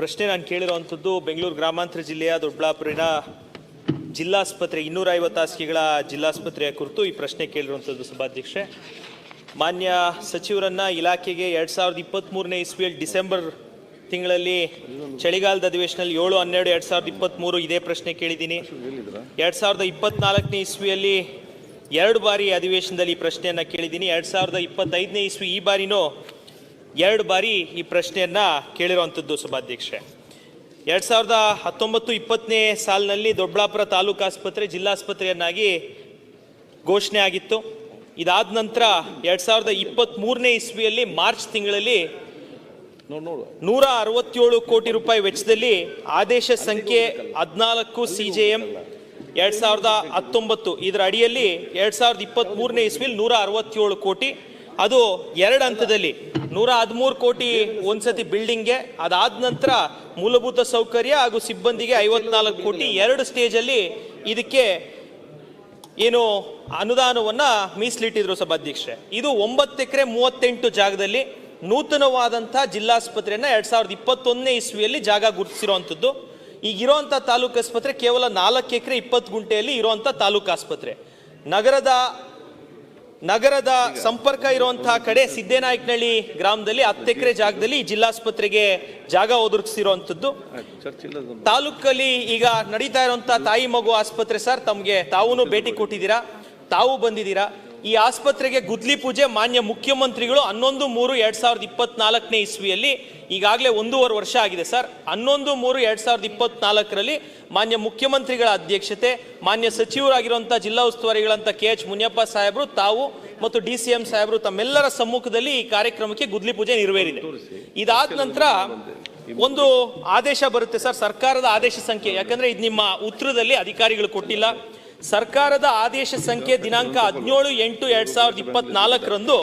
ಪ್ರಶ್ನೆ ನಾನು ಕೇಳಿರುವಂಥದ್ದು, ಬೆಂಗಳೂರು ಗ್ರಾಮಾಂತರ ಜಿಲ್ಲೆಯ ದೊಡ್ಡಬಳ್ಳಾಪುರಿನ ಜಿಲ್ಲಾಸ್ಪತ್ರೆ ಇನ್ನೂರ ಐವತ್ತು ಹಾಸಿಗೆಗಳ ಜಿಲ್ಲಾಸ್ಪತ್ರೆಯ ಕುರಿತು ಈ ಪ್ರಶ್ನೆ ಕೇಳಿರುವಂಥದ್ದು ಸಭಾಧ್ಯಕ್ಷೆ ಮಾನ್ಯ ಸಚಿವರನ್ನ ಇಲಾಖೆಗೆ ಎರಡು ಸಾವಿರದ ಇಪ್ಪತ್ತ್ಮೂರನೇ ಇಸ್ವಿಯಲ್ಲಿ ಡಿಸೆಂಬರ್ ತಿಂಗಳಲ್ಲಿ ಚಳಿಗಾಲದ ಅಧಿವೇಶನದಲ್ಲಿ ಏಳು, ಹನ್ನೆರಡು, ಎರಡು ಸಾವಿರದ ಇಪ್ಪತ್ತ್ಮೂರು ಇದೇ ಪ್ರಶ್ನೆ ಕೇಳಿದ್ದೀನಿ. ಎರಡು ಸಾವಿರದ ಇಪ್ಪತ್ನಾಲ್ಕನೇ ಇಸ್ವಿಯಲ್ಲಿ ಎರಡು ಬಾರಿ ಅಧಿವೇಶನದಲ್ಲಿ ಈ ಪ್ರಶ್ನೆಯನ್ನು ಕೇಳಿದ್ದೀನಿ. ಎರಡು ಸಾವಿರದ ಇಪ್ಪತ್ತೈದನೇ ಇಸ್ವಿ ಈ ಬಾರಿನೂ ಎರಡು ಬಾರಿ ಈ ಪ್ರಶ್ನೆಯನ್ನು ಕೇಳಿರುವಂಥದ್ದು ಸಭಾಧ್ಯಕ್ಷೆ ಎರಡು ಸಾವಿರದ ಹತ್ತೊಂಬತ್ತು ಇಪ್ಪತ್ತನೇ ಸಾಲಿನಲ್ಲಿ ದೊಡ್ಡಬಳ್ಳಾಪುರ ತಾಲೂಕು ಆಸ್ಪತ್ರೆ ಜಿಲ್ಲಾಸ್ಪತ್ರೆಯನ್ನಾಗಿ ಘೋಷಣೆ ಆಗಿತ್ತು. ಇದಾದ ನಂತರ ಎರಡು ಸಾವಿರದ ಇಪ್ಪತ್ತ್ಮೂರನೇ ಇಸ್ವಿಯಲ್ಲಿ ಮಾರ್ಚ್ ತಿಂಗಳಲ್ಲಿ ನೂರ ಅರವತ್ತೇಳು ಕೋಟಿ ರೂಪಾಯಿ ವೆಚ್ಚದಲ್ಲಿ ಆದೇಶ ಸಂಖ್ಯೆ ಹದಿನಾಲ್ಕು ಸಿ ಜೆ ಎಂ ಎರಡು ಸಾವಿರದ ಹತ್ತೊಂಬತ್ತು. ಇದರ ಅಡಿಯಲ್ಲಿ ಎರಡು ಸಾವಿರದ ಇಪ್ಪತ್ತ್ಮೂರನೇ ಇಸ್ವಿಲಿ ನೂರ ಅರವತ್ತೇಳು ಕೋಟಿ ಅದು ಎರಡು ಹಂತದಲ್ಲಿ. ನೂರ ಹದಿಮೂರು ಕೋಟಿ ಒಂದ್ಸತಿ ಬಿಲ್ಡಿಂಗ್ಗೆ, ಅದಾದ ನಂತರ ಮೂಲಭೂತ ಸೌಕರ್ಯ ಹಾಗೂ ಸಿಬ್ಬಂದಿಗೆ ಐವತ್ನಾಲ್ಕು ಕೋಟಿ ಎರಡು ಸ್ಟೇಜಲ್ಲಿ ಇದಕ್ಕೆ ಏನು ಅನುದಾನವನ್ನ ಮೀಸಲಿಟ್ಟಿದ್ರು ಸಭಾಧ್ಯಕ್ಷೆ ಇದು ಒಂಬತ್ತು ಎಕರೆ ಮೂವತ್ತೆಂಟು ಜಾಗದಲ್ಲಿ ನೂತನವಾದಂಥ ಜಿಲ್ಲಾಸ್ಪತ್ರೆಯನ್ನ ಎರಡು ಸಾವಿರದ ಇಪ್ಪತ್ತೊಂದನೇ ಇಸ್ವಿಯಲ್ಲಿ ಜಾಗ ಗುರುತಿಸಿರುವಂಥದ್ದು. ಈಗಿರುವಂಥ ತಾಲೂಕು ಆಸ್ಪತ್ರೆ ಕೇವಲ ನಾಲ್ಕು ಎಕರೆ ಇಪ್ಪತ್ತು ಗುಂಟೆಯಲ್ಲಿ ಇರುವಂಥ ತಾಲೂಕು ಆಸ್ಪತ್ರೆ. ನಗರದ ನಗರದ ಸಂಪರ್ಕ ಇರುವಂತಹ ಕಡೆ ಸಿದ್ದೇನಾಯಕನಹಳ್ಳಿ ಗ್ರಾಮದಲ್ಲಿ ಹತ್ತು ಎಕರೆ ಜಾಗದಲ್ಲಿ ಜಿಲ್ಲಾಸ್ಪತ್ರೆಗೆ ಜಾಗ ಒದಗಿಸಿರುವಂಥದ್ದು. ತಾಲೂಕಲ್ಲಿ ಈಗ ನಡೀತಾ ಇರುವಂತಹ ತಾಯಿ ಮಗು ಆಸ್ಪತ್ರೆ ಸರ್, ತಮಗೆ ತಾವೂ ಭೇಟಿ ಕೊಟ್ಟಿದ್ದೀರಾ? ತಾವು ಬಂದಿದ್ದೀರಾ? ಈ ಆಸ್ಪತ್ರೆಗೆ ಗುದ್ಲಿ ಪೂಜೆ ಮಾನ್ಯ ಮುಖ್ಯಮಂತ್ರಿಗಳು ಹನ್ನೊಂದು ಮೂರು ಎರಡ್ ಸಾವಿರದ ಇಪ್ಪತ್ನಾಲ್ಕನೇ ಇಸ್ವಿಯಲ್ಲಿ ಈಗಾಗಲೇ ಒಂದೂವರೆ ವರ್ಷ ಆಗಿದೆ ಸರ್. ಹನ್ನೊಂದು ಮೂರು ಎರಡ್ ಸಾವಿರದ ಇಪ್ಪತ್ನಾಲ್ಕರಲ್ಲಿ ಮಾನ್ಯ ಮುಖ್ಯಮಂತ್ರಿಗಳ ಅಧ್ಯಕ್ಷತೆ, ಮಾನ್ಯ ಸಚಿವರಾಗಿರುವಂಥ ಜಿಲ್ಲಾ ಉಸ್ತುವಾರಿಗಳಂತ ಕೆ ಎಚ್ ಮುನಿಯಪ್ಪ ಸಾಹೇಬರು, ತಾವು ಮತ್ತು ಡಿ ಸಿ ಎಂ ಸಾಹೇಬರು ತಮ್ಮೆಲ್ಲರ ಸಮ್ಮುಖದಲ್ಲಿ ಈ ಕಾರ್ಯಕ್ರಮಕ್ಕೆ ಗುದ್ಲಿ ಪೂಜೆ ನೆರವೇರಿದೆ. ಇದಾದ ನಂತರ ಒಂದು ಆದೇಶ ಬರುತ್ತೆ ಸರ್, ಸರ್ಕಾರದ ಆದೇಶ ಸಂಖ್ಯೆ. ಯಾಕಂದ್ರೆ ಇದು ನಿಮ್ಮ ಉತ್ತರದಲ್ಲಿ ಅಧಿಕಾರಿಗಳು ಕೊಟ್ಟಿಲ್ಲ. ಸರ್ಕಾರದ ಆದೇಶ ಸಂಖ್ಯೆ ದಿನಾಂಕ ಹದಿನೇಳು ಎಂಟು ಎರಡ್ ಸಾವಿರದ ಇಪ್ಪತ್ನಾಲ್ಕರಂದು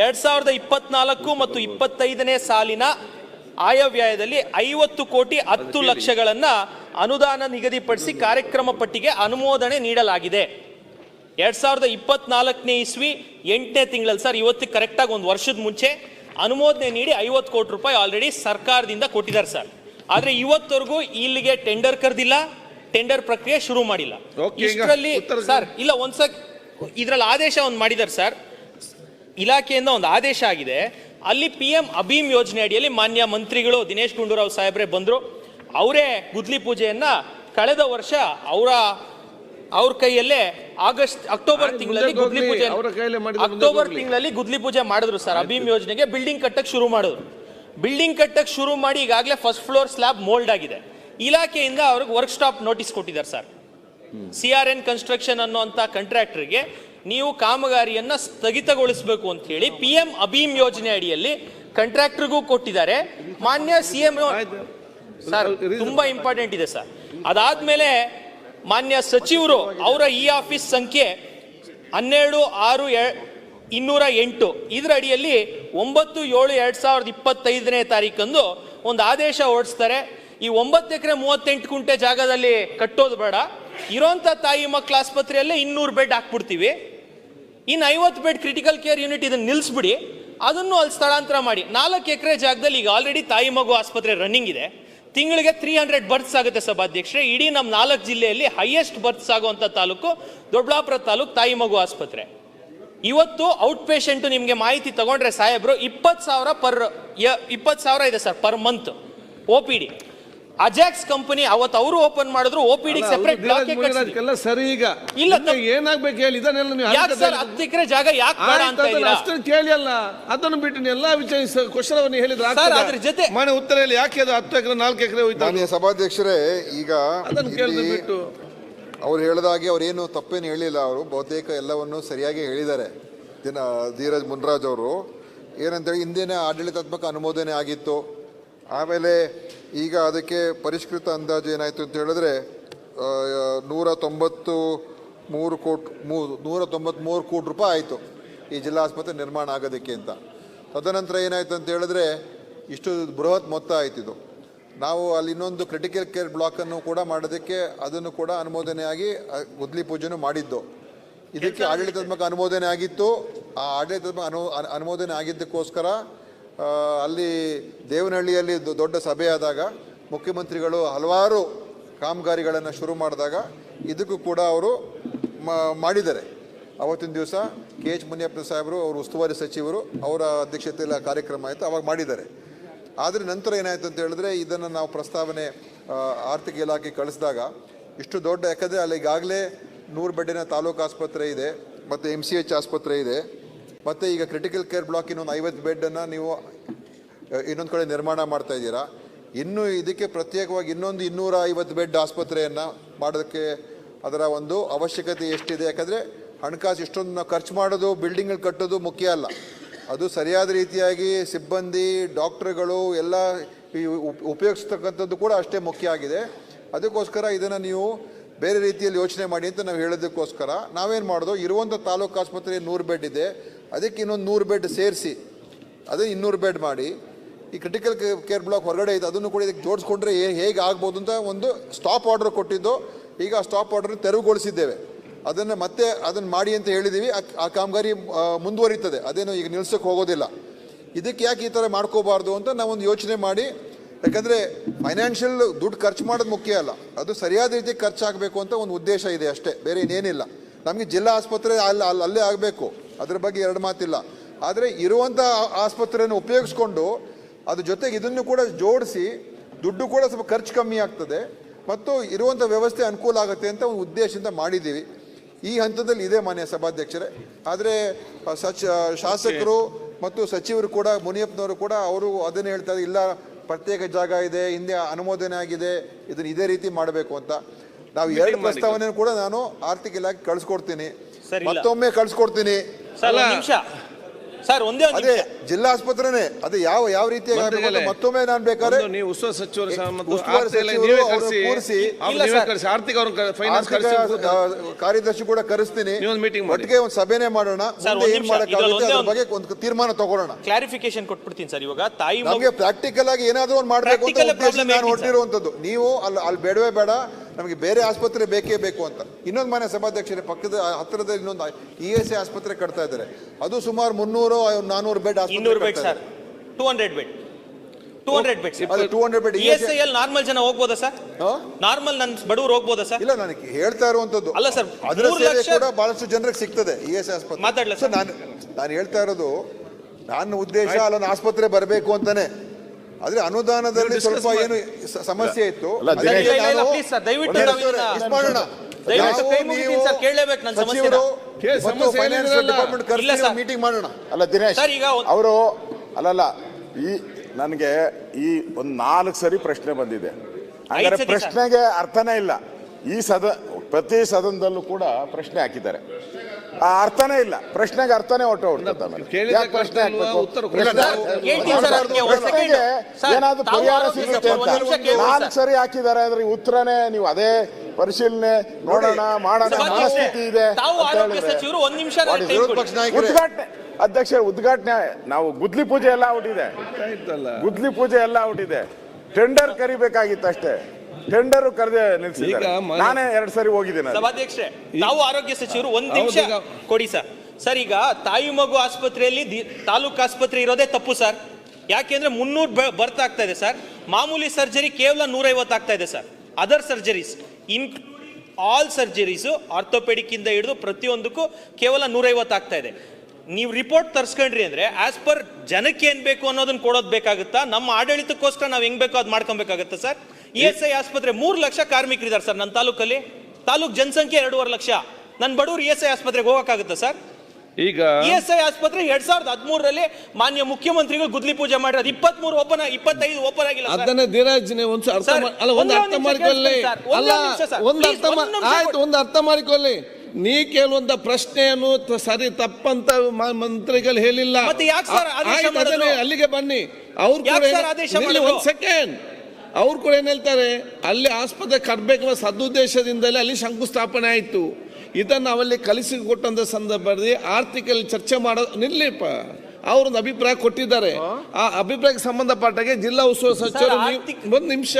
ಎರಡ್ ಸಾವಿರದ ಇಪ್ಪತ್ನಾಲ್ಕು ಮತ್ತು ಇಪ್ಪತ್ತೈದನೇ ಸಾಲಿನ ಆಯವ್ಯಯದಲ್ಲಿ ಐವತ್ತು ಕೋಟಿ ಹತ್ತು ಲಕ್ಷಗಳನ್ನ ಅನುದಾನ ನಿಗದಿಪಡಿಸಿ ಕಾರ್ಯಕ್ರಮ ಪಟ್ಟಿಗೆ ಅನುಮೋದನೆ ನೀಡಲಾಗಿದೆ. ಎರಡ್ ಸಾವಿರದ ಇಪ್ಪತ್ನಾಲ್ಕನೇ ಇಸ್ವಿ ಎಂಟನೇ ತಿಂಗಳಲ್ಲಿ ಸರ್ ಇವತ್ತಿಗೆ ಕರೆಕ್ಟಾಗಿ ಒಂದು ವರ್ಷದ ಮುಂಚೆ ಅನುಮೋದನೆ ನೀಡಿ ಐವತ್ತು ಕೋಟಿ ರೂಪಾಯಿ ಆಲ್ರೆಡಿ ಸರ್ಕಾರದಿಂದ ಕೊಟ್ಟಿದ್ದಾರೆ ಸರ್. ಆದರೆ ಇವತ್ತವರೆಗೂ ಇಲ್ಲಿಗೆ ಟೆಂಡರ್ ಕರೆದಿಲ್ಲ. ಟೆಂಡರ್ ಪ್ರಕ್ರಿಯೆ ಶುರು ಮಾಡಿಲ್ಲ. Okay, ಈಗ ಇಷ್ಟರಲ್ಲಿ ಉತ್ತರ- ಸರ್ ಇಲ್ಲ ಒಂದ್ಸ ಇದ್ರಲ್ಲಿ ಆದೇಶ ಒಂದು ಮಾಡಿದ್ದಾರೆ ಸರ್. ಇಲಾಖೆಯಿಂದ ಒಂದು ಆದೇಶ ಆಗಿದೆ. ಅಲ್ಲಿ ಪಿ ಎಂ ಅಭೀಮ್ ಯೋಜನೆ ಅಡಿಯಲ್ಲಿ ಮಾನ್ಯ ಮಂತ್ರಿಗಳು ದಿನೇಶ್ ಗುಂಡೂರಾವ್ ಸಾಹೇಬ್ರೆ ಬಂದ್ರು. ಅವರೇ ಗುದ್ಲಿ ಪೂಜೆಯನ್ನ ಕಳೆದ ವರ್ಷ ಅವರ ಅವ್ರ ಕೈಯಲ್ಲೇ ಆಗಸ್ಟ್ ಅಕ್ಟೋಬರ್ ಆಯ್ತು, ತಿಂಗಳಲ್ಲಿ ಮುಂದಕ್ಕೆ ಗುದ್ಲಿ ಹೋಗ್ಲಿ. ಪೂಜೆ ಅವ್ರ ಕೈಯಲ್ಲೇ ಮಾಡಿದ್ರೆ ಮುಂದಕ್ಕೆ ಅಕ್ಟೋಬರ್ ಹೋಗ್ಲಿ. ತಿಂಗಳಲ್ಲಿ ಗುದ್ಲಿ ಪೂಜೆ ಮಾಡಿದ್ರು ಸರ್ ಅಭೀಮ್ ಯೋಜನೆಗೆ. ಬಿಲ್ಡಿಂಗ್ ಕಟ್ಟಕ್ಕೆ ಶುರು ಮಾಡಿದ್ರು. ಬಿಲ್ಡಿಂಗ್ ಕಟ್ಟಕ್ಕೆ ಶುರು ಮಾಡಿ ಈಗಾಗಲೇ ಫಸ್ಟ್ ಫ್ಲೋರ್ ಸ್ಲ್ಯಾಬ್ ಮೋಲ್ಡ್ ಆಗಿದೆ. ಇಲಾಖೆಯಿಂದ ಅವ್ರಿಗೆ ವರ್ಕ್ ಸ್ಟಾಪ್ ನೋಟಿಸ್ ಕೊಟ್ಟಿದ್ದಾರೆ sir C R N construction ಅನ್ನುವಂಥ ಕಾಂಟ್ರಾಕ್ಟರ್ಗೆ ನೀವು ಕಾಮಗಾರಿಯನ್ನು ಸ್ಥಗಿತಗೊಳಿಸಬೇಕು ಅಂತ ಹೇಳಿ ಪಿ ಎಂ ಅಭೀಮ್ ಯೋಜನೆ ಅಡಿಯಲ್ಲಿ ಕಾಂಟ್ರಾಕ್ಟರ್ಗೂ ಕೊಟ್ಟಿದ್ದಾರೆ. ಮಾನ್ಯ ಸಿ ಎಂ. ಸರ್ ತುಂಬಾ ಇಂಪಾರ್ಟೆಂಟ್ ಇದೆ ಸರ್ ಅದಾದ್ಮೇಲೆ ಮಾನ್ಯ ಸಚಿವರು ಅವರ ಇ ಆಫೀಸ್ ಸಂಖ್ಯೆ ಹನ್ನೆರಡು ಆರು ಇನ್ನೂರ ಎಂಟು. ಇದರ ಅಡಿಯಲ್ಲಿ ಒಂಬತ್ತು ಏಳು ಎರಡು ಸಾವಿರದ ಇಪ್ಪತ್ತೈದನೇ ತಾರೀಕಂದು ಒಂದು ಆದೇಶ ಹೊರಡಿಸ್ತಾರೆ. ಈ ಒಂಬತ್ತು ಎಕರೆ ಮೂವತ್ತೆಂಟು ಕುಂಟೆ ಜಾಗದಲ್ಲಿ ಕಟ್ಟೋದು ಬೇಡ. ಇರೋಂಥ ತಾಯಿ ಮಕ್ಕಳ ಆಸ್ಪತ್ರೆಯಲ್ಲೇ ಇನ್ನೂರು ಬೆಡ್ ಹಾಕ್ಬಿಡ್ತೀವಿ. ಇನ್ನು ಐವತ್ತು ಬೆಡ್ ಕ್ರಿಟಿಕಲ್ ಕೇರ್ ಯೂನಿಟ್ ಇದನ್ನು ನಿಲ್ಲಿಸ್ಬಿಡಿ ಅದನ್ನು ಅಲ್ಲಿ ಸ್ಥಳಾಂತರ ಮಾಡಿ. ನಾಲ್ಕು ಎಕರೆ ಜಾಗದಲ್ಲಿ ಈಗ ಆಲ್ರೆಡಿ ತಾಯಿ ಮಗು ಆಸ್ಪತ್ರೆ ರನ್ನಿಂಗ್ ಇದೆ. ತಿಂಗಳಿಗೆ ತ್ರೀ ಹಂಡ್ರೆಡ್ ಬರ್ತ್ಸ್ ಆಗುತ್ತೆ ಸಭಾಧ್ಯಕ್ಷರೇ. ಇಡೀ ನಮ್ಮ ನಾಲ್ಕು ಜಿಲ್ಲೆಯಲ್ಲಿ ಹೈಯೆಸ್ಟ್ ಬರ್ತ್ಸ್ ಆಗುವಂಥ ತಾಲೂಕು ದೊಡ್ಡಬಳ್ಳಾಪುರ ತಾಲೂಕು ತಾಯಿ ಮಗು ಆಸ್ಪತ್ರೆ. ಇವತ್ತು ಔಟ್ ಪೇಷಂಟು ನಿಮಗೆ ಮಾಹಿತಿ ತಗೊಂಡ್ರೆ ಸಾಹೇಬ್ರು, ಇಪ್ಪತ್ತು ಸಾವಿರ ಪರ್ ಇಪ್ಪತ್ತು ಸಾವಿರ ಇದೆ sir per month O P D Ajax company ಅವತ್ತು ಅವರು ಓಪನ್ ಮಾಡಿದ್ರು OPD P D separate block ಮುಗಿಯೋದಕ್ಕೆಲ್ಲ ಸರಿ ಈಗ. ಇಲ್ಲ, ಏನಾಗ್ಬೇಕು ಹೇಳಿ ಇದನ್ನೆಲ್ಲ ನೀವು ಯಾಕೆ ಸರ್ ಹತ್ತು ಎಕರೆ ಜಾಗ ಯಾಕೆ ಬೇಡ ಅಂತ ಅಷ್ಟನ್ನು ಕೇಳಿ ಅಲ್ಲ ಅದನ್ನು ಬಿಟ್ಟು ಎಲ್ಲ ಎಲ್ಲಾ ವಿಚಾರ ಕ್ವಶನ್ ಹೇಳಿದ್ರೆ ಸರ್, ಆಗ್ತದಾ? ಅದ್ರ ಜೊತೆ- ಮನೆ ಉತ್ತರ ಹೇಳಿ ಯಾಕೆ ಅದು ಹತ್ತು ಎಕರೆ ನಾಲ್ಕು ಎಕರೆ ಹೋಯ್ತು? ಮಾನ್ಯ ಸಭಾಧ್ಯಕ್ಷರೇ ಈಗ ಅದನ್ನು ಕೇಳಿದ್ರು ಬಿಟ್ಟು. ಅವ್ರು ಹೇಳಿದಾಗೆ ಅವ್ರೇನು ತಪ್ಪೇನು ಹೇಳಿಲ್ಲ. ಅವರು ಬಹುತೇಕ ಎಲ್ಲವನ್ನು ಸರಿಯಾಗಿ ಹೇಳಿದ್ದಾರೆ. ದಿನ ಧೀರಜ್ ಮುನ್ರಾಜ್ ಅವರು. ಏನಂತೇಳಿ ಹಿಂದಿನ ಆಡಳಿತಾತ್ಮಕ ಅನುಮೋದನೆ ಆಗಿತ್ತು. ಆಮೇಲೆ ಈಗ ಅದಕ್ಕೆ ಪರಿಷ್ಕೃತ ಅಂದಾಜು ಏನಾಯಿತು ಅಂತ ಹೇಳಿದ್ರೆ ನೂರ ತೊಂಬತ್ತು ಮೂರು ಕೋಟಿ, ಮೂ ನೂರ ತೊಂಬತ್ತ್ಮೂರು ಕೋಟಿ ರೂಪಾಯಿ ಆಯಿತು ಈ ಜಿಲ್ಲಾ ಆಸ್ಪತ್ರೆ ನಿರ್ಮಾಣ ಆಗೋದಕ್ಕೆ ಅಂತ. ತದನಂತರ ಏನಾಯಿತು ಅಂತ ಹೇಳಿದ್ರೆ, ಇಷ್ಟು ಬೃಹತ್ ಮೊತ್ತ ಆಯ್ತಿದು ನಾವು ಅಲ್ಲಿ ಇನ್ನೊಂದು ಕ್ರಿಟಿಕಲ್ ಕೇರ್ ಬ್ಲಾಕನ್ನು ಕೂಡ ಮಾಡೋದಕ್ಕೆ ಅದನ್ನು ಕೂಡ ಅನುಮೋದನೆಯಾಗಿ ಗುದ್ಲಿ ಪೂಜೆನೂ ಮಾಡಿದ್ದು. ಇದಕ್ಕೆ ಆಡಳಿತಾತ್ಮಕ ಅನುಮೋದನೆ ಆಗಿತ್ತು. ಆ ಆಡಳಿತಾತ್ಮಕ ಅನು ಅನು- ಅನುಮೋದನೆ ಆಗಿದ್ದಕ್ಕೋಸ್ಕರ ಅಲ್ಲಿ ದೇವನಹಳ್ಳಿಯಲ್ಲಿ ದೊಡ್ಡ ಸಭೆಯಾದಾಗ ಮುಖ್ಯಮಂತ್ರಿಗಳು ಹಲವಾರು ಕಾಮಗಾರಿಗಳನ್ನು ಶುರು ಮಾಡಿದಾಗ ಇದಕ್ಕೂ ಕೂಡ ಅವರು ಮಾಡಿದ್ದಾರೆ. ಅವತ್ತಿನ ದಿವಸ ಕೆ ಎಚ್ ಮುನಿಯಪ್ಪ ಸಾಹೇಬರು ಅವರು ಉಸ್ತುವಾರಿ ಸಚಿವರು ಅವರ ಅಧ್ಯಕ್ಷತೆಯಲ್ಲಿ ಕಾರ್ಯಕ್ರಮ ಆಯಿತು, ಅವಾಗ ಮಾಡಿದ್ದಾರೆ. ಆದರೆ ನಂತರ ಏನಾಯಿತು ಅಂತ ಹೇಳಿದ್ರೆ ಇದನ್ನು ನಾವು ಪ್ರಸ್ತಾವನೆ ಆರ್ಥಿಕ ಇಲಾಖೆ ಕಳಿಸಿದಾಗ ಇಷ್ಟು ದೊಡ್ಡ, ಯಾಕಂದರೆ ಅಲ್ಲಿ ಈಗಾಗಲೇ ನೂರು ಬೆಡ್ಡಿನ ತಾಲೂಕು ಆಸ್ಪತ್ರೆ ಇದೆ, ಮತ್ತು ಎಂ ಸಿ ಎಚ್ ಆಸ್ಪತ್ರೆ ಇದೆ. ಮತ್ತು ಈಗ ಕ್ರಿಟಿಕಲ್ ಕೇರ್ ಬ್ಲಾಕ್ ಇನ್ನೊಂದು ಐವತ್ತು ಬೆಡ್ಡನ್ನು ನೀವು ಇನ್ನೊಂದು ಕಡೆ ನಿರ್ಮಾಣ ಮಾಡ್ತಾ ಇದ್ದೀರಾ. ಇನ್ನು ಇದಕ್ಕೆ ಪ್ರತ್ಯೇಕವಾಗಿ ಇನ್ನೊಂದು ಇನ್ನೂರ ಐವತ್ತು ಬೆಡ್ ಆಸ್ಪತ್ರೆಯನ್ನು ಮಾಡೋದಕ್ಕೆ ಅದರ ಒಂದು ಅವಶ್ಯಕತೆ ಎಷ್ಟಿದೆ? ಯಾಕಂದರೆ ಹಣಕಾಸು ಇಷ್ಟೊಂದು ನಾವು ಖರ್ಚು ಮಾಡೋದು ಬಿಲ್ಡಿಂಗ್ಗಳು ಕಟ್ಟೋದು ಮುಖ್ಯ ಅಲ್ಲ. ಅದು ಸರಿಯಾದ ರೀತಿಯಾಗಿ ಸಿಬ್ಬಂದಿ ಡಾಕ್ಟ್ರುಗಳು ಎಲ್ಲ ಉಪಯೋಗಿಸ್ತಕ್ಕಂಥದ್ದು ಕೂಡ ಅಷ್ಟೇ ಮುಖ್ಯ ಆಗಿದೆ. ಅದಕ್ಕೋಸ್ಕರ ಇದನ್ನು ನೀವು ಬೇರೆ ರೀತಿಯಲ್ಲಿ ಯೋಚನೆ ಮಾಡಿ ಅಂತ ನಾವು ಹೇಳೋದಕ್ಕೋಸ್ಕರ ನಾವೇನು ಮಾಡೋದು ಇರುವಂಥ ತಾಲೂಕು ಆಸ್ಪತ್ರೆ ನೂರು ಬೆಡ್ ಇದೆ. ಅದಕ್ಕೆ ಇನ್ನೊಂದು ನೂರು ಬೆಡ್ ಸೇರಿಸಿ ಅದೇ ಇನ್ನೂರು ಬೆಡ್ ಮಾಡಿ, ಈ ಕ್ರಿಟಿಕಲ್ ಕೇರ್ ಬ್ಲಾಕ್ ಹೊರಗಡೆ ಇದೆ, ಅದನ್ನು ಕೂಡ ಇದಕ್ಕೆ ಜೋಡಿಸ್ಕೊಂಡ್ರೆ ಹೇಗೆ ಆಗ್ಬೋದು ಅಂತ ಒಂದು ಸ್ಟಾಪ್ ಆರ್ಡರ್ ಕೊಟ್ಟಿದ್ದು, ಈಗ ಸ್ಟಾಪ್ ಆರ್ಡರ್ ತೆರವುಗೊಳಿಸಿದ್ದೇವೆ. ಅದನ್ನು ಮತ್ತೆ ಅದನ್ನು ಮಾಡಿ ಅಂತ ಹೇಳಿದ್ದೀವಿ ಆ- ಕಾಮಗಾರಿ ಮುಂದುವರಿತದೆ, ಅದೇನು ಈಗ ನಿಲ್ಸೋಕ್ಕೆ ಹೋಗೋದಿಲ್ಲ. ಇದಕ್ಕೆ ಯಾಕೆ ಈ ಥರ ಮಾಡ್ಕೋಬಾರ್ದು ಅಂತ ನಾವೊಂದು ಯೋಚನೆ ಮಾಡಿ, ಯಾಕಂದರೆ ಫೈನಾನ್ಷಿಯಲ್ ದುಡ್ಡು ಖರ್ಚು ಮಾಡೋದು ಮುಖ್ಯ ಅಲ್ಲ, ಅದು ಸರಿಯಾದ ರೀತಿ ಖರ್ಚಾಗಬೇಕು ಅಂತ ಒಂದು ಉದ್ದೇಶ ಇದೆ ಅಷ್ಟೇ, ಬೇರೆ ಇನ್ನೇನಿಲ್ಲ. ನಮಗೆ ಜಿಲ್ಲಾ ಆಸ್ಪತ್ರೆ ಅಲ್ಲಿ ಅಲ್ಲಿ ಅಲ್ಲೇ ಆಗಬೇಕು. ಅದ್ರ ಬಗ್ಗೆ ಎರಡು ಮಾತಿಲ್ಲ. ಆದರೆ ಇರುವಂಥ ಆಸ್ಪತ್ರೆಯನ್ನು ಉಪಯೋಗಿಸ್ಕೊಂಡು ಅದ್ರ ಜೊತೆಗೆ ಇದನ್ನು ಕೂಡ ಜೋಡಿಸಿ ದುಡ್ಡು ಕೂಡ ಸ್ವಲ್ಪ ಖರ್ಚು ಕಮ್ಮಿ ಆಗ್ತದೆ. ಮತ್ತು ಇರುವಂಥ ವ್ಯವಸ್ಥೆ ಅನುಕೂಲ ಆಗುತ್ತೆ ಅಂತ ಒಂದು ಉದ್ದೇಶದಿಂದ ಮಾಡಿದ್ದೀವಿ. ಈ ಹಂತದಲ್ಲಿ ಇದೆ ಮಾನ್ಯ ಸಭಾಧ್ಯಕ್ಷರೇ. ಆದರೆ ಸಚ ಶಾಸಕರು ಮತ್ತು ಸಚಿವರು ಕೂಡ ಮುನಿಯಪ್ಪನವರು ಕೂಡ ಅವರು ಅದನ್ನು ಹೇಳ್ತಾರೆ ಇಲ್ಲ ಪ್ರತ್ಯೇಕ ಜಾಗ ಇದೆ ಹಿಂದೆ ಅನುಮೋದನೆ ಆಗಿದೆ ಇದನ್ನು ಇದೇ ರೀತಿ ಮಾಡಬೇಕು ಅಂತ. ನಾವು ಎರಡು ಪ್ರಸ್ತಾವನೆ ಕೂಡ ನಾನು ಆರ್ಥಿಕ ಇಲಾಖೆ ಕಳಿಸ್ಕೊಡ್ತೀನಿ. ಮತ್ತೊಮ್ಮೆ ಕಳಿಸ್ಕೊಡ್ತೀನಿ. ಸರ್ ಒಂದು ನಿಮಿಷ. ಸರ್ ಒಂದೇ ಒಂದು ಅದೇ ನಿಮಿಷ. ಜಿಲ್ಲಾ ಆಸ್ಪತ್ರೆನೇ ಅದು ಯಾವ ಯಾವ ರೀತಿಯಾಗಿ ಆಗ್ಬೇಕು ಅಂತ ಮತ್ತೊಮ್ಮೆ ನಾನು ಬೇಕಾದ್ರೆ ಒಂದು ನೀವು ಉಸ್ತುವಾರಿ ಸಚಿವರು ಸಹ ಮತ್ತು ಉಸ್ತುವಾರಿ ಆರ್ಥಿಕ ಇಲಾಖೆ ಸಚಿವರು ನೀವೇ ಅವ್ರನ್ನ ಕರೆಸಿ. ಕೂರಿಸಿ, ಅವ್ರು ಇಲ್ಲ ನೀವೇ ಸರ್. ಕರೆಸಿ. ಆರ್ಥಿಕ ಅವ್ರನ್ನ ಫೈನಾನ್ಸ್ ಆರ್ಥಿಕ ಕರೆಸಿ ಆ, ಕಾರ್ಯದರ್ಶಿ ಕೂಡ ಕರೆಸ್ತೀನಿ. ನೀವೊಂದು meeting ಮಾಡಿ. ಒಟ್ಟಿಗೆ ಒಂದು ಸಭೆನೇ ಮಾಡೋಣ. ಸರ್, ಮುಂದೆ ಒಂದ್ ಏನ್ ನಿಮಿಷ, ಮಾಡಕ್ಕಾಗುತ್ತೆ ಇದ್ರಲ್ಲಿ ಅದ್ರ ಒಂದೇ ಬಗ್ಗೆ ಒಂದು ತೀರ್ಮಾನ ತಗೊಳ್ಳೋಣ. ಕ್ಲಾರಿಫಿಕೇಶನ್ ಕೊಟ್ಬಿಡ್ತೀನಿ ಸರ್ ಇವಾಗ. ತಾಯಿ ಮಗು ನಮಗೆ ಪ್ರಾಕ್ಟಿಕಲ್ ಆಗಿ ಏನಾದ್ರೂ ಒಂದು ಮಾಡಬೇಕು ಅಂತ Practical ಉದ್ದೇಶ problem ನಾನು ಹೇಳ್ತೀನಿ ಹೊರಟಿರುವಂತದ್ದು. ನೀವು ಅಲ್ಲಿ ಅಲ್ಲಿ ಬೇಡವೇ ಬೇಡ. ನಮಗೆ ಬೇರೆ ಆಸ್ಪತ್ರೆ ಬೇಕೇ ಬೇಕು ಅಂತ. ಇನ್ನೊಂದು ಮನೆ ಸಭಾಧ್ಯಕ್ಷರೇ ಪಕ್ಕದ ಹತ್ತಿರದಲ್ಲಿ ಇನ್ನೊಂದು ಇ ಎಸ್ ಎ ಆಸ್ಪತ್ರೆ ಕಟ್ತಾ ಇದ್ದಾರೆ. ಅದು ಸುಮಾರು ಮುನ್ನೂರು ನಾನೂರು ಬೆಡ್ ಇನ್ನೂರು bed sir. Two hundred bed. Two hundred bed two hundred bed ಅಲ್ಲಿ ನಾರ್ಮಲ್ ಜನ ಹೋಗ್ಬೋದಾ ಸರ್? ನಾರ್ಮಲ್ ನನ್ನ ಬಡವ್ರು ಹೋಗ್ಬೋದಾ ಸರ್? ಇಲ್ಲ ನನಗೆ ಹೇಳ್ತಾ ಇರುವಂತದ್ದು ಅಲ್ಲ ಸರ್, ಅದರ ಸೇವೆ ಕೂಡ ಬಹಳಷ್ಟು ಜನರಿಗೆ ಸಿಗ್ತದೆ ಇ ಎಸ್ ಆಸ್ಪತ್ರೆ. ಮಾತಾಡ್ಲಾ ಸರ್? ನಾನು ನಾನು ಹೇಳ್ತಾ ಇರೋದು ನನ್ನ ಉದ್ದೇಶ ಅಲ್ಲೊಂದು ಆಸ್ಪತ್ರೆ ಬರಬೇಕು ಅಂತಾನೆ. ಆದ್ರೆ ಅನುದಾನದಲ್ಲಿ ಸ್ವಲ್ಪ ಏನು ಸಮಸ್ಯೆ ಇತ್ತು. ಮೀಟಿಂಗ್ ಮಾಡೋಣ. ಅಲ್ಲ ದಿನೇಶ್ ಸರ್, ಈಗ ಅವರು ಅಲ್ಲಲ್ಲ ಈ ನನಗೆ ಈ ಒಂದು ನಾಲ್ಕು ಸರಿ ಪ್ರಶ್ನೆ ಬಂದಿದೆ. ಹಾಗಾದ್ರೆ ಪ್ರಶ್ನೆಗೆ ಅರ್ಥನೇ ಇಲ್ಲ. ಈ ಸದ ಪ್ರತಿ ಸದನದಲ್ಲೂ ಕೂಡ ಪ್ರಶ್ನೆ ಹಾಕಿದ್ದಾರೆ. ಆ ಅರ್ಥನೇ ಇಲ್ಲ. ಪ್ರಶ್ನೆಗೆ ಅರ್ಥನೇ ಹೊಟ್ಟು ಹೊಡ್ತಾರೆ ಯಾಕೆ ಪ್ರಶ್ನೆ. ಏನಾದ್ರು ಪರಿಹಾರ ಸಿಗುತ್ತೆ ಒಂದು ನಿಮಿಷ ಅಂತ ನಾಲ್ಕು ಸರಿ. ಹಾಕಿದ್ದಾರೆ ಅಂದ್ರೆ ಉತ್ತರನೇ ನೀವು ಅದೇ ಪರಿಶೀಲನೆ ನೋಡೋಣ ಮಾಡೋಣ ಮನಸ್ಥಿತಿ ಇದೆ ಉದ್ಘಾಟನೆ ಅಧ್ಯಕ್ಷ ಉದ್ಘಾಟನೆ ನಾವು ಗುದ್ಲಿ ಪೂಜೆ ಎಲ್ಲ ಔಟ್ ಇದೆ. ಗುದ್ಲಿ ಪೂಜೆ ಎಲ್ಲ ಔಟಿದೆ ಟೆಂಡರ್ ಕರಿಬೇಕಾಗಿತ್ತು ಅಷ್ಟೇ. ಟೆಂಡರ್ ಕರೆದೇ ನಿಲ್ಸಿದ್ದಾರೆ. ಈಗ ನಾನೇ ಎರಡ್ ಸರಿ ಹೋಗಿದ್ದೀನಿ ಅಲ್ಲಿ. ನಾವು ಆರೋಗ್ಯ ಸಚಿವರು ಒಂದ್ ನಿಮಿಷ ಹೌದು, ಈಗ- ಕೊಡಿ ಸರ್. ಸರ್ ಈಗ ತಾಯಿ ಮಗು ಆಸ್ಪತ್ರೆಯಲ್ಲಿ ದಿ- ತಾಲೂಕು ಆಸ್ಪತ್ರೆ ಇರೋದೇ ತಪ್ಪು ಸರ್. ಯಾಕೆಂದ್ರೆ ಮುನ್ನೂರು ಬರ್ತ್ ಆಗ್ತಾ ಇದೆ ಸರ್. ಮಾಮೂಲಿ ಸರ್ಜರಿ ಕೇವಲ ನೂರೈವತ್ತು ಆಗ್ತಾ ಇದೆ sir. Other surgeries in all surgeries orthopaedic ಇಂದ ಹಿಡಿದು ಪ್ರತಿಯೊಂದಕ್ಕೂ ಕೇವಲ ನೂರೈವತ್ತು ಆಗ್ತಾ ಇದೆ. ನೀವು ರಿಪೋರ್ಟ್ ತರ್ಸ್ಕೊಂಡ್ರಿ ಅಂದ್ರೆ ಆಸ್ ಪರ್ ಜನಕ್ಕೆ ಏನ್ ಬೇಕು ಅನ್ನೋದನ್ನ ಕೊಡೋದು ಬೇಕಾಗುತ್ತಾ? ನಮ್ಮ ಆಡಳಿತಕ್ಕೋಸ್ಕರ ನಾವು ಹೆಂಗ್ ಬೇಕೋ ಅದು ಮಾಡ್ಕೊಬೇಕಾಗತ್ತಾ ಸರ್? ಇ ಎಸ್ ಐ ಆಸ್ಪತ್ರೆ ಮೂರು ಲಕ್ಷ ಕಾರ್ಮಿಕರಿದ್ದಾರೆ ಸರ್ ನನ್ನ ತಾಲೂಕಲ್ಲಿ. ತಾಲೂಕ್ ಜನಸಂಖ್ಯೆ ಎರಡೂವರೆ ಲಕ್ಷ. ನನ್ನ ಬಡವರು ಇ ಎಸ್ ಐ ಆಸ್ಪತ್ರೆಗೆ ಹೋಗಕ್ಕಾಗುತ್ತಾ ಸರ್. ಈಗ ಇ ಎಸ್ ಐ ಆಸ್ಪತ್ರೆ ಎರಡ್ ಸಾವಿರದ ಹದಿಮೂರರಲ್ಲಿ ಮಾನ್ಯ ಮುಖ್ಯಮಂತ್ರಿಗಳು ಗುದ್ಲಿ ಪೂಜೆ ಮಾಡಿರೋದು ಇಪ್ಪತ್ಮೂರು ಓಪನ್ ಇಪ್ಪತ್ತೈದು ಓಪನ್ ಆಗಿಲ್ಲ. ಅದನ್ನೇ ನೀವು ಒಂದು ಅರ್ಥ ಅಲ್ಲ ಒಂದು ಅರ್ಥ ಮಾಡಿಕೊಳ್ಳಿ. ಅಲ್ಲ ಒಂದು ಅರ್ಥ ಆಯ್ತು ಒಂದು ಅರ್ಥ ಮಾಡಿಕೊಳ್ಳಿ. ನೀ ಕೇಳುವಂತ ಪ್ರಶ್ನೆಯನ್ನು ಸರಿ ತಪ್ಪಂತ ಮಂತ್ರಿಗಳು ಹೇಳಿಲ್ಲ. ಅಲ್ಲಿಗೆ ಬನ್ನಿ. ಅವ್ರು ಸೆಕೆಂಡ್ ಅವ್ರು ಕೂಡ ಏನು ಹೇಳ್ತಾರೆ? ಅಲ್ಲಿ ಆಸ್ಪತ್ರೆ ಕಟ್ಟಬೇಕೆಂಬ ಸದುದ್ದೇಶದಿಂದಲೇ ಅಲ್ಲಿ ಶಂಕುಸ್ಥಾಪನೆ ಆಯಿತು. ಇದನ್ನು ಅವಲ್ಲಿ ಕಲಿಸಿಕೊಟ್ಟಂತ ಸಂದರ್ಭದಲ್ಲಿ ಆರ್ಥಿಕಲ್ಲಿ ಚರ್ಚೆ ಮಾಡೋ ನಿಲ್ಲಿಪ್ಪ. ಅವರೊಂದು ಅಭಿಪ್ರಾಯ ಕೊಟ್ಟಿದ್ದಾರೆ. ಆ ಅಭಿಪ್ರಾಯಕ್ಕೆ ಸಂಬಂಧಪಟ್ಟಾಗೆ ಜಿಲ್ಲಾ ಉಸ್ತುವಾರಿ ಸಚಿವರು ಒಂದು ನಿಮಿಷ.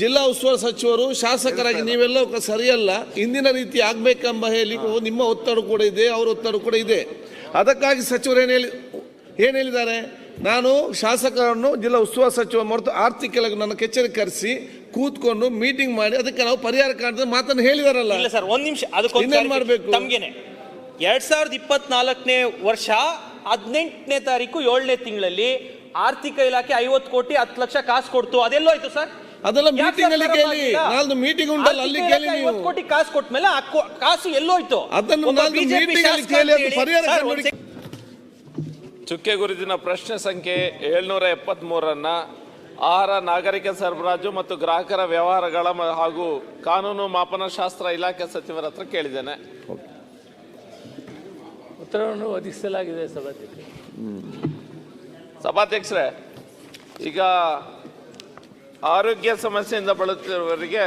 ಜಿಲ್ಲಾ ಉಸ್ತುವಾರಿ ಸಚಿವರು ಶಾಸಕರಾಗಿ ನೀವೆಲ್ಲ ಸರಿಯಲ್ಲ. ಇಂದಿನ ರೀತಿ ಆಗ್ಬೇಕೆಂಬ ಹೇಳಿ ನಿಮ್ಮ ಒತ್ತಡ ಕೂಡ ಇದೆ ಅವರ ಒತ್ತಡ ಕೂಡ ಇದೆ. ಅದಕ್ಕಾಗಿ ಸಚಿವರು ಏನು ಹೇಳಿ ಏನು ಹೇಳಿದ್ದಾರೆ? ನಾನು ಶಾಸಕರನ್ನು ಜಿಲ್ಲಾ ಉಸ್ತುವಾರಿ ಸಚಿವ ಮರೆತು ಆರ್ಥಿಕ ಇಲಾಖೆ ನನ್ನ ಕೆಚ್ಚರಿ ಕರೆಸಿ ಕೂತ್ಕೊಂಡು ಮೀಟಿಂಗ್ ಮಾಡಿ ಅದಕ್ಕೆ ನಾವು ಪರಿಹಾರ ಕಾಣ್ತದೆ ಮಾತನ್ನು ಹೇಳಿದಾರಲ್ಲ. ಇಲ್ಲ ಸರ್ ಒಂದ್ ನಿಮಿಷ ಅದಕ್ಕೊಂದು ಮಾಡಬೇಕು? ತಮ್ಗೇನೆ. ಎರಡ್ ಸಾವಿರದ ಇಪ್ಪತ್ನಾಲ್ಕನೇ ವರ್ಷ ಹದಿನೆಂಟನೇ ತಾರೀಕು ಏಳನೇ ತಿಂಗಳಲ್ಲಿ ಆರ್ಥಿಕ ಇಲಾಖೆ ಐವತ್ತು ಕೋಟಿ ಹತ್ತು ಲಕ್ಷ ಕಾಸು ಕೊಡ್ತು. ಅದೆಲ್ಲೋಯ್ತು ಸರ್? ಅದೆಲ್ಲ ಮೀಟಿಂಗ್ ಅಲ್ಲಿ ಕೇಳಿ? ನಾನು ಮೀಟಿಂಗ್ ಉಂಟಲ್ಲ ಅಲ್ಲಿ ಕೇಳಿ ನೀವು. 50 ಕೋಟಿ ಕಾಸು ಕೊಟ್ಟ ಮೇಲೆ ಕಾಸು ಎಲ್ಲೋಯ್ತು. ಅದನ್ನು ನಾನು meeting ಅಲ್ಲಿ ಕೇಳಿ ಅದು ಪರಿಹಾರ ಸರ್, ಕಂಡುಹಿಡಿ- ಒಂದ್ ಸೆಕೆಂಡ್. ಚುಕ್ಕೆ ಗುರುತಿನ ಪ್ರಶ್ನೆ ಸಂಖ್ಯೆ ಏಳ್ನೂರ ಎಪ್ಪತ್ತ್ಮೂರನ್ನು ಆಹಾರ ನಾಗರಿಕ ಸರಬರಾಜು ಮತ್ತು ಗ್ರಾಹಕರ ವ್ಯವಹಾರಗಳ ಹಾಗೂ ಕಾನೂನು ಮಾಪನಶಾಸ್ತ್ರ ಇಲಾಖೆ ಸಚಿವರ ಹತ್ರ ಕೇಳಿದ್ದೇನೆ. ಉತ್ತರವನ್ನು ಒದಗಿಸಲಾಗಿದೆ ಸಭಾಧ್ಯಕ್ಷ. ಸಭಾಧ್ಯಕ್ಷರೇ ಈಗ ಆರೋಗ್ಯ ಸಮಸ್ಯೆಯಿಂದ ಬಳಲುತ್ತಿರುವವರಿಗೆ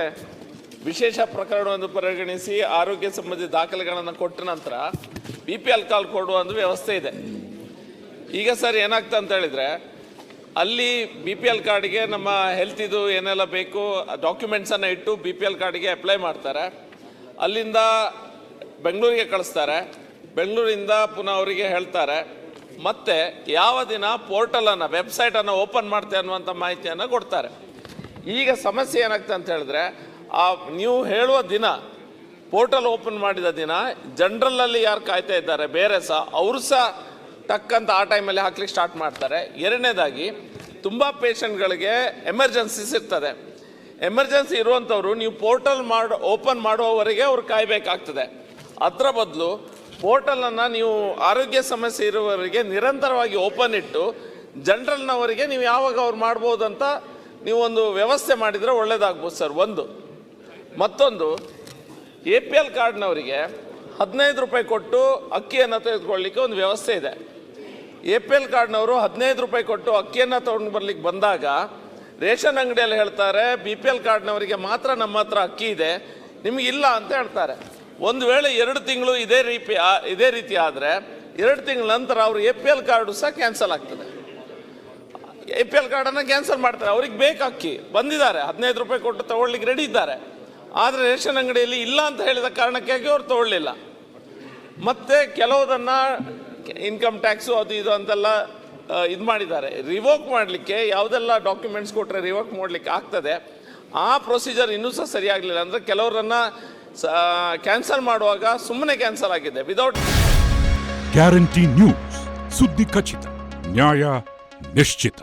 ವಿಶೇಷ ಪ್ರಕರಣವನ್ನು ಪರಿಗಣಿಸಿ ಆರೋಗ್ಯ ಸಂಬಂಧಿ ದಾಖಲೆಗಳನ್ನು ಕೊಟ್ಟ ನಂತರ ಬಿ ಪಿ ಎಲ್ ಕಾಲ್ ಕೊಡುವ ಒಂದು ವ್ಯವಸ್ಥೆ ಇದೆ. ಈಗ ಸರ್ ಏನಾಗ್ತಾ ಅಂತ ಹೇಳಿದ್ರೆ, ಅಲ್ಲಿ ಬಿ ಪಿ ಎಲ್ ಕಾರ್ಡ್ಗೆ ನಮ್ಮ ಹೆಲ್ತ್ ಇದು ಏನೆಲ್ಲ ಬೇಕು ಡಾಕ್ಯುಮೆಂಟ್ಸನ್ನು ಇಟ್ಟು ಬಿ ಪಿ ಎಲ್ ಕಾರ್ಡ್ಗೆ ಅಪ್ಲೈ ಮಾಡ್ತಾರೆ. ಅಲ್ಲಿಂದ ಬೆಂಗಳೂರಿಗೆ ಕಳಿಸ್ತಾರೆ. ಬೆಂಗಳೂರಿಂದ ಪುನಃ ಅವರಿಗೆ ಹೇಳ್ತಾರೆ, ಮತ್ತು ಯಾವ ದಿನ ಪೋರ್ಟಲನ್ನು ವೆಬ್ಸೈಟನ್ನು ಓಪನ್ ಮಾಡ್ತೆ ಅನ್ನುವಂಥ ಮಾಹಿತಿಯನ್ನು ಕೊಡ್ತಾರೆ. ಈಗ ಸಮಸ್ಯೆ ಏನಾಗ್ತದೆ ಅಂತ ಹೇಳಿದ್ರೆ, ಆ ನೀವು ಹೇಳುವ ದಿನ ಪೋರ್ಟಲ್ ಓಪನ್ ಮಾಡಿದ ದಿನ ಜನರಲ್ಲಲ್ಲಿ ಯಾರು ಕಾಯ್ತಾ ಇದ್ದಾರೆ, ಬೇರೆ ಸಹ, ಅವರು ಸಹ ಟಕ್ಕಂತ ಆ ಟೈಮಲ್ಲಿ ಹಾಕ್ಲಿಕ್ಕೆ ಸ್ಟಾರ್ಟ್ ಮಾಡ್ತಾರೆ. ಎರಡನೇದಾಗಿ, ತುಂಬ ಪೇಷಂಟ್ಗಳಿಗೆ ಎಮರ್ಜೆನ್ಸೀಸ್ ಇರ್ತದೆ ಎಮರ್ಜೆನ್ಸಿ ಇರುವಂಥವ್ರು, ನೀವು ಪೋರ್ಟಲ್ ಮಾಡಿ ಓಪನ್ ಮಾಡುವವರೆಗೆ ಅವ್ರು ಕಾಯಬೇಕಾಗ್ತದೆ. ಅದರ ಬದಲು ಪೋರ್ಟಲನ್ನು ನೀವು ಆರೋಗ್ಯ ಸಮಸ್ಯೆ ಇರುವವರಿಗೆ ನಿರಂತರವಾಗಿ ಓಪನ್ ಇಟ್ಟು, ಜನರಲ್ನವರಿಗೆ ನೀವು ಯಾವಾಗ ಅವ್ರು ಮಾಡ್ಬೋದು ಅಂತ ನೀವು ಒಂದು ವ್ಯವಸ್ಥೆ ಮಾಡಿದರೆ ಒಳ್ಳೇದಾಗ್ಬೋದು ಸರ್. ಒಂದು. ಮತ್ತೊಂದು ಎ ಪಿ ಎಲ್ ಕಾರ್ಡ್ನವರಿಗೆ ಹದಿನೈದು ರೂಪಾಯಿ ಕೊಟ್ಟು ಅಕ್ಕಿಯನ್ನು ತೆಗೆದುಕೊಳ್ಳಿಕ್ಕೆ ಒಂದು ವ್ಯವಸ್ಥೆ ಇದೆ. ಎ ಪಿ ಎಲ್ ಕಾರ್ಡ್ನವರು ಹದಿನೈದು ರೂಪಾಯಿ ಕೊಟ್ಟು ಅಕ್ಕಿಯನ್ನು ತೊಗೊಂಡು ಬರ್ಲಿಕ್ಕೆ ಬಂದಾಗ ರೇಷನ್ ಅಂಗಡಿಯಲ್ಲಿ ಹೇಳ್ತಾರೆ ಬಿ ಪಿ ಎಲ್ ಕಾರ್ಡ್ನವರಿಗೆ ಮಾತ್ರ ನಮ್ಮ ಹತ್ರ ಅಕ್ಕಿ ಇದೆ, ನಿಮಗೆ ಇಲ್ಲ ಅಂತ ಹೇಳ್ತಾರೆ. ಒಂದು ವೇಳೆ ಎರಡು ತಿಂಗಳು ಇದೇ ರೀತಿ ಇದೇ ರೀತಿ ಆದರೆ ಎರಡು ತಿಂಗಳ ನಂತರ ಅವರು ಎ ಪಿ ಎಲ್ ಕಾರ್ಡು ಸಹ ಕ್ಯಾನ್ಸಲ್ ಆಗ್ತದೆ. ಎ ಪಿ ಎಲ್ ಕಾರ್ಡನ್ನು ಕ್ಯಾನ್ಸಲ್ ಮಾಡ್ತಾರೆ. ಅವ್ರಿಗೆ ಬೇಕು ಅಕ್ಕಿ. ಬಂದಿದ್ದಾರೆ. ಹದಿನೈದು ರೂಪಾಯಿ ಕೊಟ್ಟು ತಗೊಳ್ಳಿಕ್ಕೆ ರೆಡಿ ಇದ್ದಾರೆ. ಆದರೆ ರೇಷನ್ ಅಂಗಡಿಯಲ್ಲಿ ಇಲ್ಲ ಅಂತ ಹೇಳಿದ ಕಾರಣಕ್ಕಾಗಿ ಅವ್ರು ತೊಗೊಳ್ಳಿಲ್ಲ. ಮತ್ತೆ ಕೆಲವುದನ್ನ ಇನ್ಕಮ್ ಟ್ಯಾಕ್ಸು ಅದು ಇದು ಅಂತೆಲ್ಲ ಇದು ಮಾಡಿದ್ದಾರೆ. ರಿವೋಕ್ ಮಾಡಲಿಕ್ಕೆ ಯಾವುದೆಲ್ಲ ಡಾಕ್ಯುಮೆಂಟ್ಸ್ ಕೊಟ್ಟರೆ ರಿವೋಕ್ ಮಾಡಲಿಕ್ಕೆ ಆಗ್ತದೆ ಆ ಪ್ರೊಸೀಜರ್ ಇನ್ನೂ ಸಹ ಸರಿಯಾಗಲಿಲ್ಲ. ಅಂದರೆ ಕೆಲವರನ್ನ ಕ್ಯಾನ್ಸಲ್ ಮಾಡುವಾಗ ಸುಮ್ಮನೆ ಕ್ಯಾನ್ಸಲ್ ಆಗಿದೆ. ವಿದೌಟ್ ಗ್ಯಾರಂಟಿ ನ್ಯೂಸ್ ಸುದ್ದಿ ಖಚಿತ ನ್ಯಾಯ ನಿಶ್ಚಿತ.